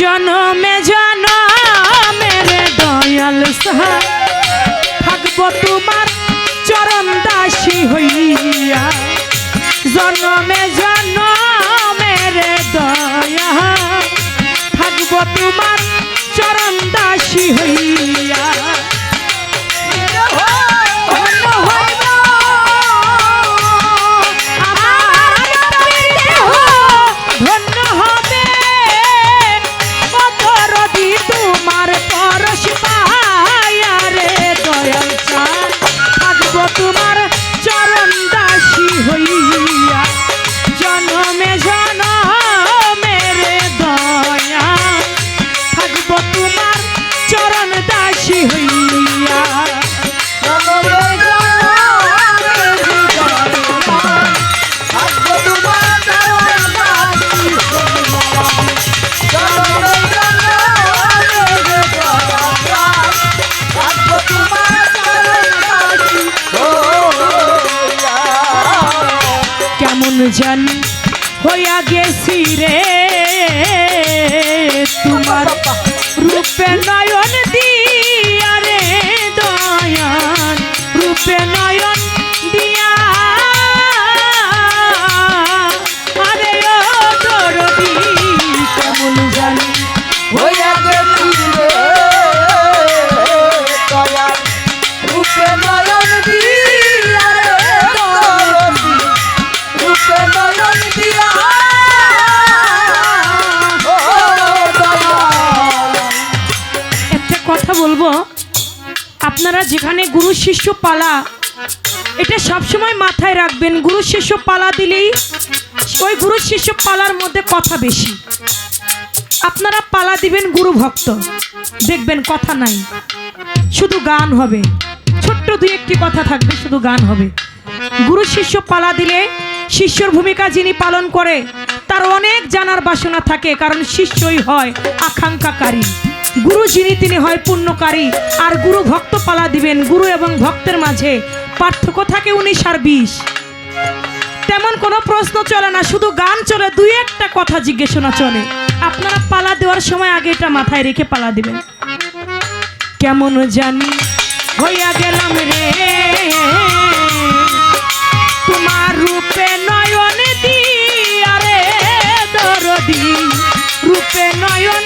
জনমে জনমের দয়াল সাহা থাকব তোমার চরণ দাসী হইয়া। জনমে জনমের দয়া থাকব তোমার চরণ দাসী হইয়া। তোমার রূপে নয়ন যেখানে গুরু শিষ্য পালা, এটা সবসময় মাথায় রাখবেন। গুরু শিষ্য পালা দিলেই ওই গুরু শিষ্য পালার মধ্যে কথা বেশি। আপনারা পালা দিবেন গুরু ভক্ত। দেখবেন কথা নাই। শুধু গান হবে। ছোট্ট দুই একটি কথা থাকবে, শুধু গান হবে। গুরু শিষ্য পালা দিলে শিষ্যর ভূমিকা যিনি পালন করে, তার অনেক জানার বাসনা থাকে, কারণ শিষ্যই হয় আকাঙ্ক্ষাকারী। গুরু যিনি তিনি হয় পুণ্যকারী। আর গুরু ভক্ত পালা দিবেন, গুরু এবং ভক্তের মাঝে পার্থক্য থাকে উনিশ আর বিশ। তেমন কোনো প্রশ্ন চলে না, শুধু গান চলে, দুই একটা কথা জিজ্ঞাসা চলে। আপনারা পালা দেওয়ার সময় আগে এটা মাথায় রেখে পালা দিবেন। কেমন জানি হইয়া গেলাম রে। তোমার রূপে নয়ন দিয়া রে দরদি। রূপে নয়ন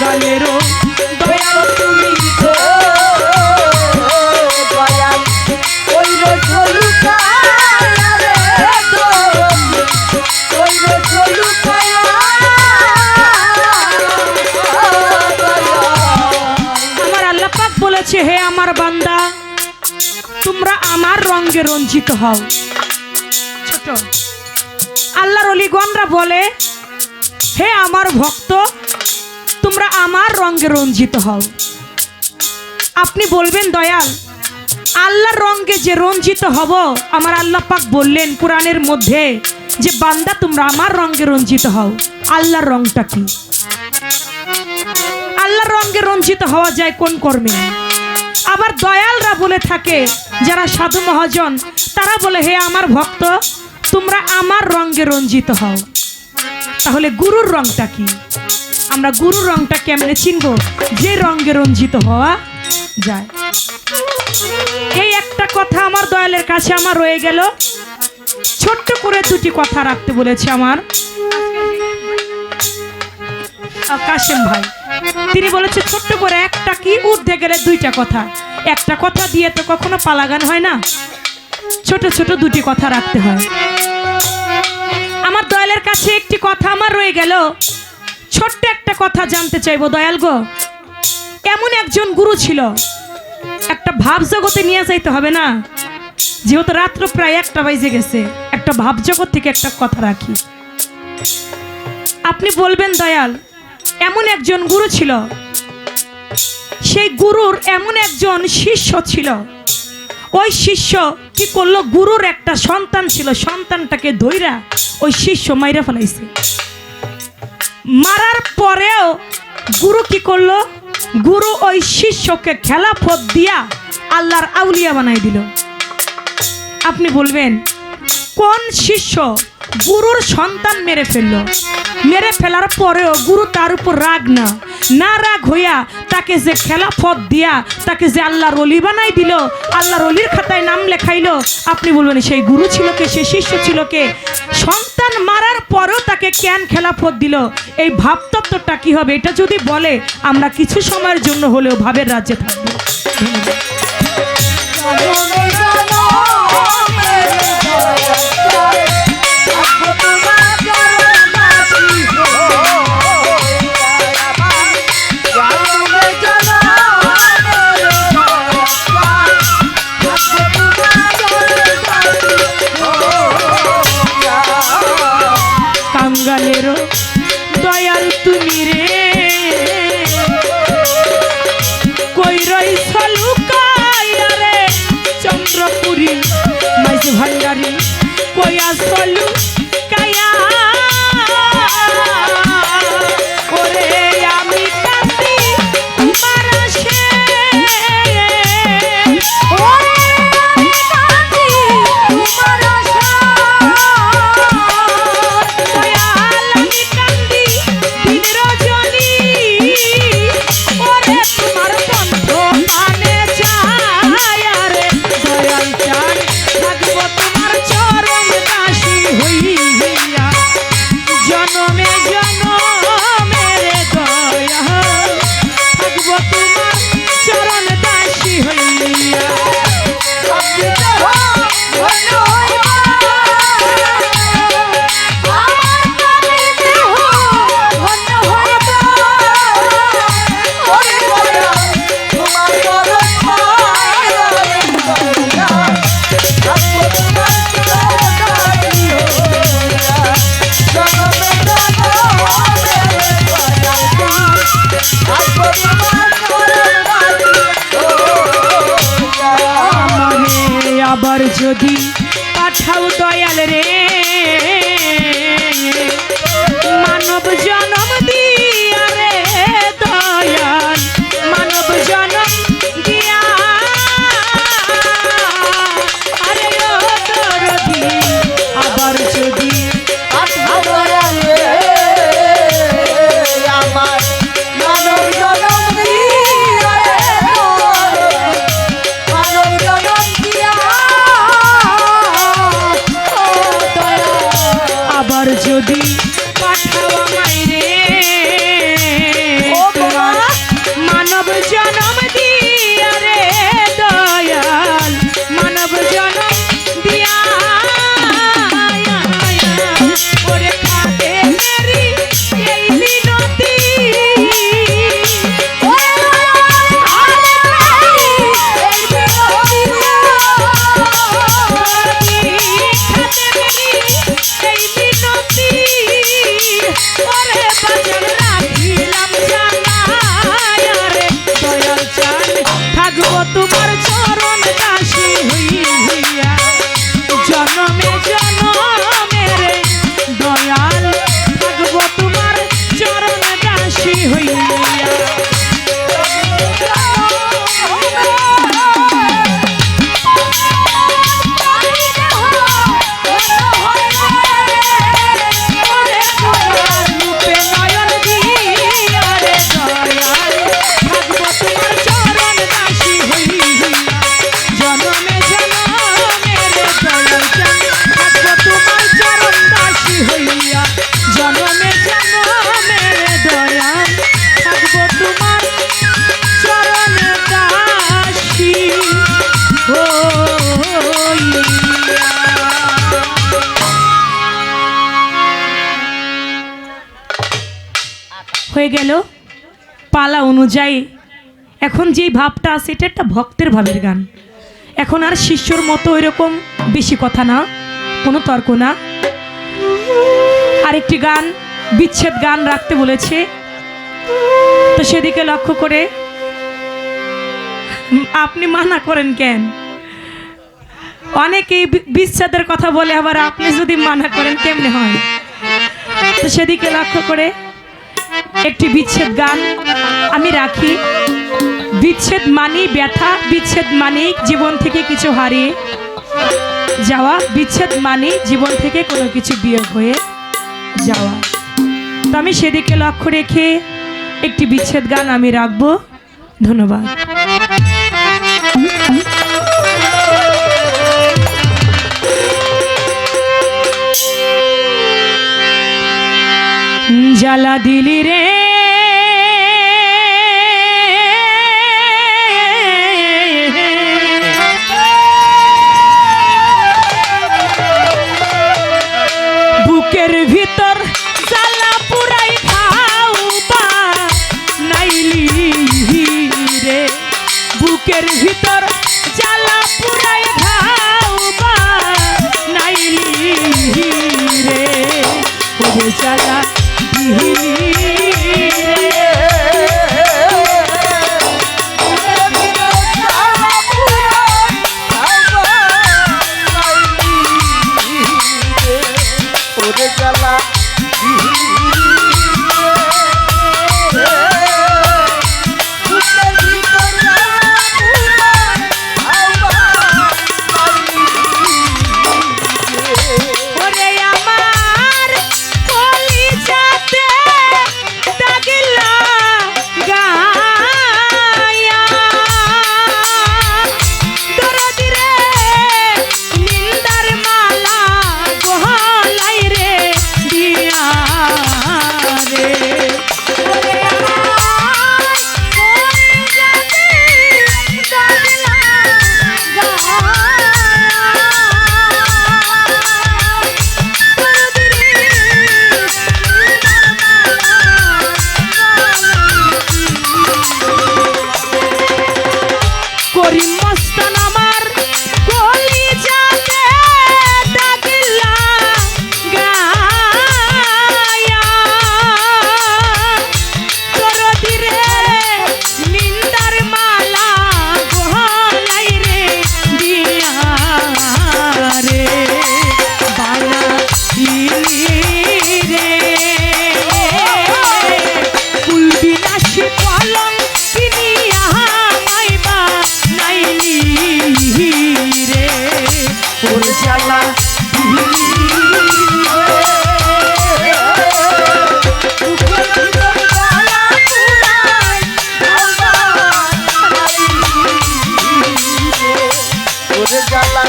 কাঙ্গালেরও দয়াল তুমি বলেছে, হে আমার বান্দা, তোমরা আমার রঙে রঞ্জিত হও। ছোট। আল্লাহর অলিগণরা বলে, হে আমার ভক্ত তোমরা আমার রঙে রঞ্জিত হও। আপনি বলবেন, দয়াল, আল্লাহর রঙে যে রঞ্জিত হব, আমার আল্লাহ পাক বললেন কোরআনের মধ্যে যে, বান্দা, তোমরা আমার রঙে রঞ্জিত হও। আল্লাহর রঙটা কি? আল্লাহর রঙে রঞ্জিত হওয়া যায় কোন কর্মে? আবার দয়ালরা বলে থাকে, যারা সাধু মহাজন, তারা বলে, হে আমার ভক্ত, তোমরা আমার রঙে রঞ্জিত হও। তাহলে গুরুর রংটা কি? আমরা গুরুর রংটা কেমনে চিনব? যে রঙে রঞ্জিত হওয়া যায়। এই একটা কথা আমার দয়ালের কাছে আমার রয়ে গেল। ছোট্ট করে দুটি কথা রাখতে বলেছে আমার। কাশেম ভাই, তিনি বলেছে, ছোট্ট করে একটা কি? ঊর্ধ্বে গেলে দুইটা কথা। একটা কথা দিয়ে তো কখনো পালাগান হয় না। ছোট ছোট দুটি কথা রাখতে হয়। আমার দয়ালের কাছে একটি কথা আমার রয়ে গেল। ছোট্ট একটা কথা জানতে চাইব, দয়াল গো। এমন একজন গুরু ছিল। একটা ভাব জগতে নিয়ে যাইতে হবে না। যেহেতু রাত্র প্রায় একটা বাজে গেছে, একটা ভাব জগৎ থেকে একটা কথা রাখি। আপনি বলবেন, দয়াল, এমন একজন গুরু ছিল। সেই গুরুর এমন একজন শিষ্য ছিল। ওই শিষ্য কি করল? গুরুর একটা সন্তান ছিল, সন্তানটাকে ধৈরা ওই শিষ্য মাইরা ফেলাইছে। মারার পরেও গুরু কি করল? গুরু ওই শিষ্যকে খেলাফত দিয়া আল্লাহর আউলিয়া বানাই দিল। আপনি বলবেন কোন শিষ্য গুরুর সন্তান মেরে ফেলল? মেরে ফেলার পরেও গুরু তার উপর রাগ না। না রাগ হইয়া তাকে যে খেলা খেলাফত দিয়া, তাকে যে আল্লাহর অলি বানাই দিল, আল্লাহর অলির খাতায় নাম লেখাইল, আপনি বলবেন, সেই গুরু ছিল কে? সে শিষ্য ছিল কে? সন্তান মারার পরেও তাকে কেন খেলাফত দিল? এই ভাবতত্ত্বটা কি হবে? এটা যদি বলে, আমরা কিছু সময়ের জন্য হলেও ভাবের রাজ্যে থাকব। যদি পাঠাও আবার যদি পাঠাও আমায় গেল পালা অনুযায়ী। এখন যেই ভাবটা আছে, এটা একটা ভক্তের ভাবের গান। এখন আর শিষ্যর মতো এরকম বেশি কথা না, কোনো তর্ক না। আরেকটি গান, বিচ্ছেদ গান রাখতে বলেছে। তো সেদিকে লক্ষ্য করে, আপনি মানা করেন কেন? অনেকেই বিচ্ছেদের কথা বলে, আবার আপনি যদি মানা করেন, কেমনে হয়? তো সেদিকে লক্ষ্য করে একটি বিচ্ছেদ গান আমি রাখি। বিচ্ছেদ মানেই ব্যথা, বিচ্ছেদ মানেই জীবন থেকে কিছু হারিয়ে যাওয়া, বিচ্ছেদ মানে জীবন থেকে কোনো কিছু বিয়োগ হয়ে যাওয়া। তো আমি সেদিকে লক্ষ্য রেখে একটি বিচ্ছেদ গান আমি রাখব। ধন্যবাদ। জ্বালা দিলি রে জ্বালা।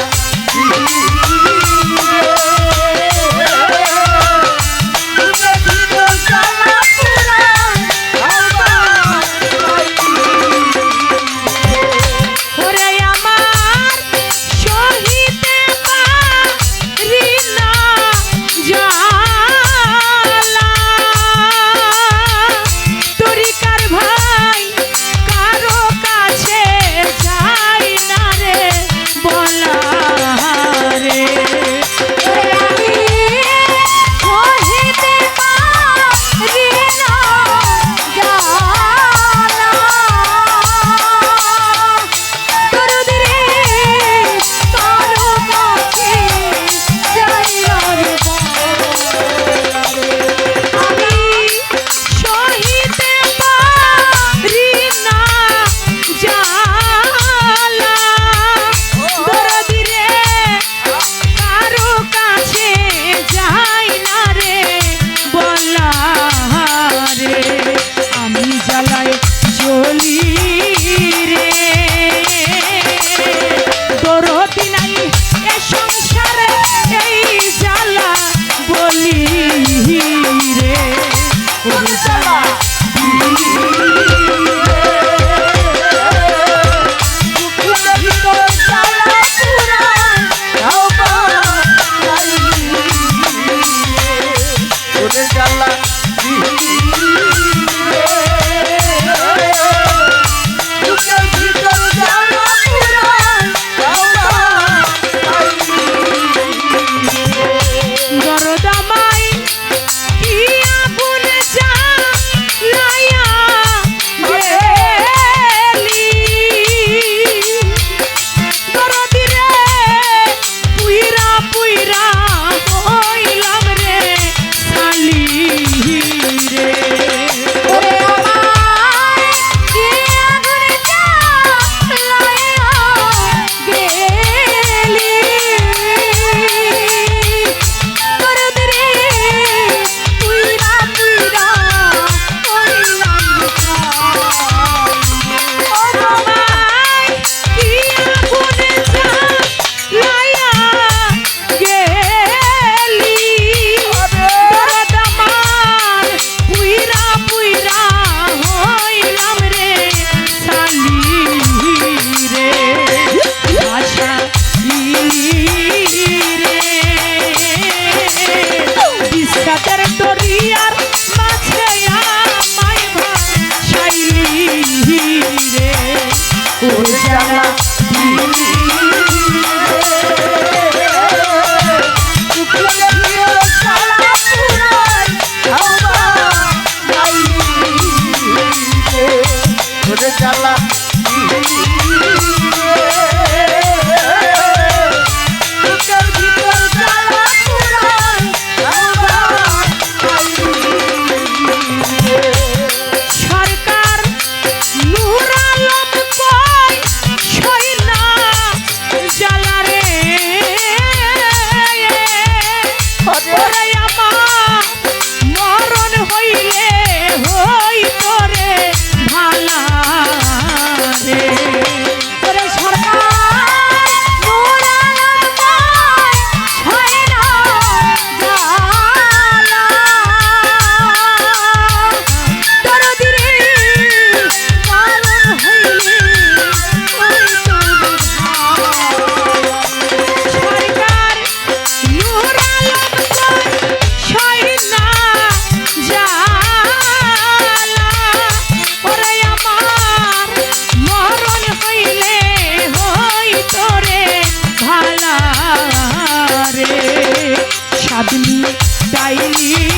ডাইরি